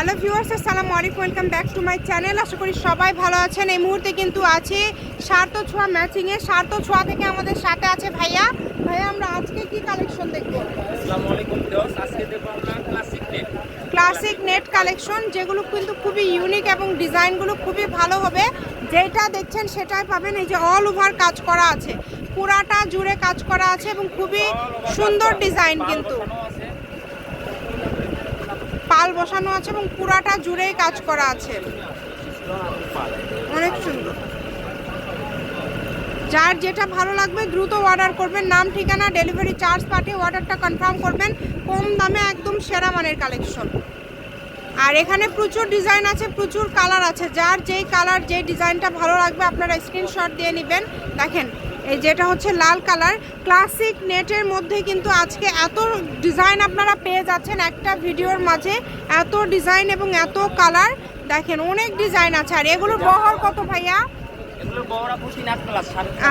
Hello viewers আসসালামু আলাইকুম welcome back to my channel. আশা করি সবাই ভালো আছেন। এই মুহূর্তে কিন্তু আছে সার্থ ছোঁয়া ম্যাচিংয়ে। সার্থ ছোঁয়া থেকে আমাদের সাথে আছে ভাইয়া। ভাইয়া আমরা আজকে কি কালেকশন দেখব? আসসালামু আলাইকুম ভিউয়ার্স আজকে দেখব আমরা classic net classic net collection যেগুলো কিন্তু খুবই ইউনিক এবং ডিজাইনগুলো খুবই ভালো হবে। যেটা দেখছেন সেটাই পাবেন। এই যে অল ওভার কাজ করা আছে। পুরাটা জুড়ে কাজ করা আছে এবং খুবই সুন্দর ডিজাইন কিন্তু। পাল বসানো আছে এবং পুরাটা জুড়েই কাজ করা আছে। অনেক সুন্দর। যার যেটা ভালো লাগবে দ্রুত অর্ডার করবেন। নাম, ঠিকানা ডেলিভারি চার্জ পাঠিয়ে অর্ডারটা কনফার্ম করবেন। কম দামে একদম সেরা মানের কালেকশন আর এখানে প্রচুর ডিজাইন আছে, প্রচুর কালার আছে। যার যেই কালার যেই ডিজাইনটা ভালো লাগবে, আপনারা স্ক্রিনশট দিয়ে নেবেন। দেখেন এই যেটা হচ্ছে লাল কালার ক্লাসিক নেটের মধ্যে কিন্তু আজকে এত ডিজাইন আপনারা পেয়ে যাচ্ছেন একটা ভিডিওর মাঝে এত ডিজাইন এবং এত কালার দেখেন অনেক ডিজাইন আছে। আর এগুলোর বহর কত ভাইয়া?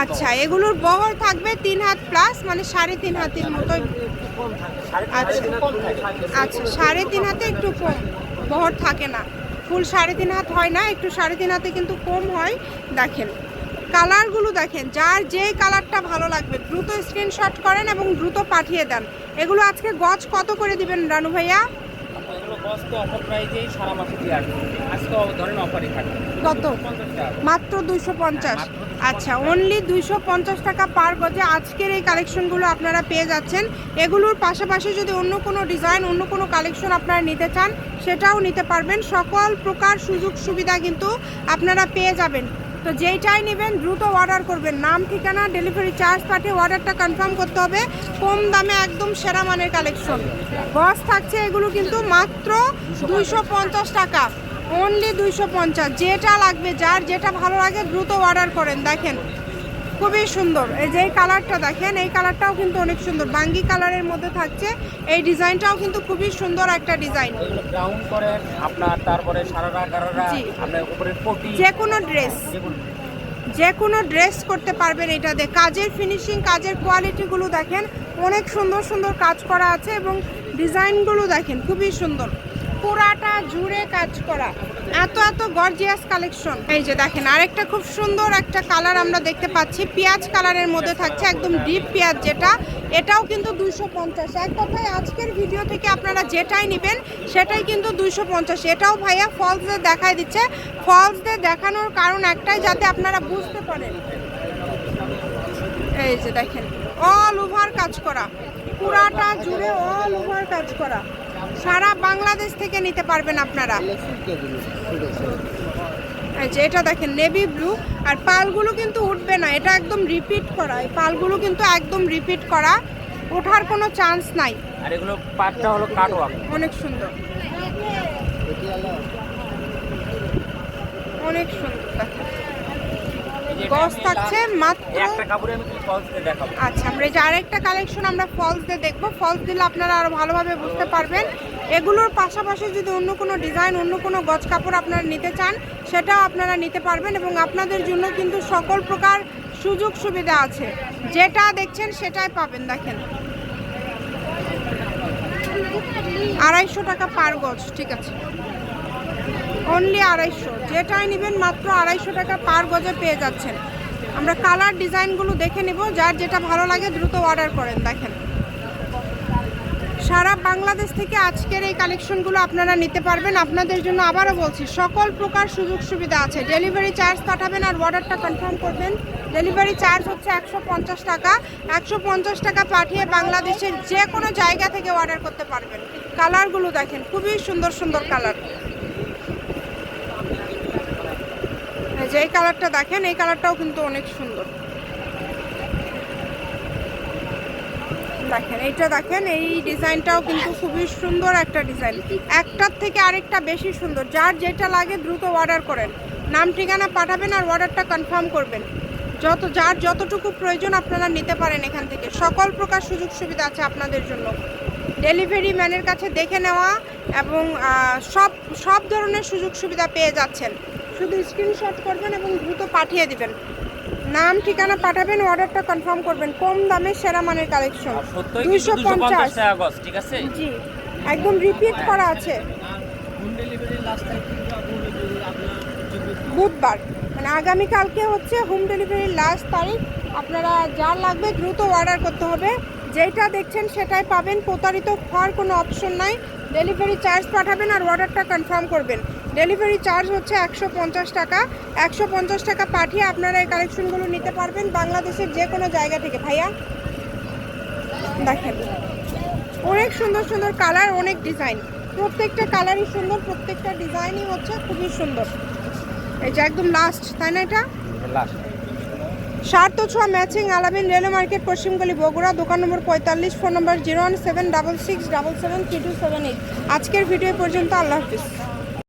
আচ্ছা এগুলোর বহর থাকবে তিন হাত প্লাস মানে সাড়ে তিন হাতের মতোই আচ্ছা। আচ্ছা সাড়ে তিন হাতে একটু কম। বহর থাকে না। ফুল সাড়ে তিন হাত হয় না একটু সাড়ে তিন হাতে কিন্তু কম হয়। দেখেন কালারগুলো দেখেন যার যেই কালারটা ভালো লাগবে দ্রুত স্ক্রিনশট করেন এবং দ্রুত পাঠিয়ে দেন। এগুলো আজকে গজ কত করে দিবেন রানু ভাইয়া? থাকে কত? মাত্র দুইশো পঞ্চাশ। আচ্ছা অনলি দুইশো পঞ্চাশ টাকা পার গজে আজকের এই কালেকশনগুলো আপনারা পেয়ে যাচ্ছেন। এগুলোর পাশাপাশি যদি অন্য কোনো ডিজাইন অন্য কোনো কালেকশন আপনারা নিতে চান সেটাও নিতে পারবেন। সকল প্রকার সুযোগ সুবিধা কিন্তু আপনারা পেয়ে যাবেন। তো যেইটাই নেবেন দ্রুত অর্ডার করবেন। নাম, ঠিকানা ডেলিভারি চার্জ পাঠিয়ে অর্ডারটা কনফার্ম করতে হবে। কম দামে একদম সেরা মানের কালেকশন বস থাকছে এগুলো কিন্তু মাত্র দুইশো পঞ্চাশ টাকা। অনলি দুইশো পঞ্চাশ। যেটা লাগবে, যার যেটা ভালো লাগে দ্রুত অর্ডার করেন। দেখেন খুবই সুন্দর। এই যে এই কালারটা দেখেন এই কালারটাও কিন্তু অনেক সুন্দর। বাঙ্গি কালারের মধ্যে থাকছে। এই ডিজাইনটাও কিন্তু খুবই সুন্দর একটা ডিজাইন। এগুলো ব্রাউন করেন আপনার তারপরে সারারা গারারা আপনার উপরে পটি যে কোনো ড্রেস যে কোনো ড্রেস করতে পারবেন এটা দিয়ে। কাজের ফিনিশিং কাজের কোয়ালিটিগুলো দেখেন অনেক সুন্দর সুন্দর কাজ করা আছে এবং ডিজাইনগুলো দেখেন খুবই সুন্দর। পুরাটা জুড়ে কাজ করা। এত এত গর্জিয়াস কালেকশন এই যে দেখেন, আরেকটা খুব সুন্দর একটা কালার আমরা দেখতে পাচ্ছি। পেঁয়াজ কালারের মধ্যে থাকছে, একদম ডিপ পেঁয়াজ যেটা। এটাও কিন্তু দুইশো পঞ্চাশ। এক কথায় আজকের ভিডিও থেকে আপনারা যেটাই নেবেন, সেটাই কিন্তু দুইশো পঞ্চাশ। এটাও ভাইয়া ফলস দিয়ে দেখাই দিচ্ছে। ফলস দিয়ে দেখানোর কারণ একটাই, যাতে আপনারা বুঝতে পারেন। এই যে দেখেন অল ওভার কাজ করা। পুরাটা জুড়ে অল ওভার কাজ করা। সারা বাংলাদেশ থেকে নিতে পারবেন আপনারা। যে এটা দেখেন নেভি ব্লু আর পালগুলো কিন্তু উঠবে না এটা একদম রিপিট করা। এই পালগুলো কিন্তু একদম রিপিট করা। ওঠার কোনো চান্স নাই। আর এগুলো পাটটা হলো কাটওয়ার্ক অনেক সুন্দর। অনেক সুন্দর। গস থাকছে মাত্র একটা কাপড়ে আমি ফলস দিয়ে দেখাবো। আচ্ছা আমরা এই যে আরেকটা কালেকশন আমরা ফলস দিয়ে দেখব। ফলস দিলে আপনারা আরও ভালোভাবে বুঝতে পারবেন। এগুলোর পাশাপাশি যদি অন্য কোনো ডিজাইন অন্য কোনো গজ কাপড় আপনারা নিতে চান সেটাও আপনারা নিতে পারবেন এবং আপনাদের জন্য কিন্তু সকল প্রকার সুযোগ সুবিধা আছে। যেটা দেখছেন সেটাই পাবেন দেখেন। আড়াইশো টাকা পার গজ ঠিক আছে। অনলি আড়াইশো। যেটাই নেবেন মাত্র আড়াইশো টাকা পার গজে পেয়ে যাচ্ছেন। আমরা কালার ডিজাইনগুলো দেখে নেব, যার যেটা ভালো লাগে দ্রুত অর্ডার করেন, দেখেন। সারা বাংলাদেশ থেকে আজকের এই কালেকশনগুলো আপনারা নিতে পারবেন। আপনাদের জন্য আবারও বলছি, সকল প্রকার সুযোগ সুবিধা আছে। ডেলিভারি চার্জ পাঠাবেন আর অর্ডারটা কনফার্ম করবেন। ডেলিভারি চার্জ হচ্ছে একশো পঞ্চাশ টাকা। একশো পঞ্চাশ টাকা পাঠিয়ে বাংলাদেশের যে কোনো জায়গা থেকে অর্ডার করতে পারবেন। কালারগুলো দেখেন, খুবই সুন্দর সুন্দর কালার এই যে এই কালারটা দেখেন, এই কালারটাও কিন্তু অনেক সুন্দর। দেখেন, এইটা দেখেন, এই ডিজাইনটাও কিন্তু খুবই সুন্দর একটা ডিজাইন। একটার থেকে আরেকটা বেশি সুন্দর। যার যেটা লাগে দ্রুত অর্ডার করেন। নাম, ঠিকানা পাঠাবেন আর অর্ডারটা কনফার্ম করবেন। যত, যার যতটুকু প্রয়োজন আপনারা নিতে পারেন এখান থেকে। সকল প্রকার সুযোগ সুবিধা আছে আপনাদের জন্য। ডেলিভারি ম্যানের কাছে দেখে নেওয়া এবং সব সব ধরনের সুযোগ সুবিধা পেয়ে যাচ্ছেন। শুধু স্ক্রিনশট করবেন এবং দ্রুত পাঠিয়ে দিবেন। নাম ঠিকানা পাঠাবেন অর্ডারটা কনফার্ম করবেন। কম দামে সেরা মানের কালেকশন দুইশো পঞ্চাশ। ঠিক আছে জি একদম রিপিট করা আছে। বুধবার মানে আগামীকালকে হচ্ছে হোম ডেলিভারির লাস্ট তারিখ। আপনারা যার লাগবে দ্রুত অর্ডার করতে হবে। যেটা দেখছেন সেটাই পাবেন। প্রতারিত হওয়ার কোনো অপশন নাই। ডেলিভারি চার্জ পাঠাবেন আর অর্ডারটা কনফার্ম করবেন। ডেলিভারি চার্জ হচ্ছে একশো পঞ্চাশ টাকা। একশো পঞ্চাশ টাকা পাঠিয়ে আপনারা এই কালেকশনগুলো নিতে পারবেন বাংলাদেশের যে কোনো জায়গা থেকে। ভাইয়া দেখেন। অনেক সুন্দর সুন্দর কালার অনেক ডিজাইন প্রত্যেকটা কালারই সুন্দর প্রত্যেকটা ডিজাইনই হচ্ছে খুবই সুন্দর। এই যে একদম লাস্ট তাই না এটা? লাস্ট সার্থ ছোঁয়া ম্যাচিং আলামিন রেলওয়ে মার্কেট পশ্চিমগলি বগুড়া দোকান নম্বর পঁয়তাল্লিশ phone number zero one seven double six double seven three two seven eight. আজকের ভিডিও পর্যন্ত আল্লাহ হাফিজ।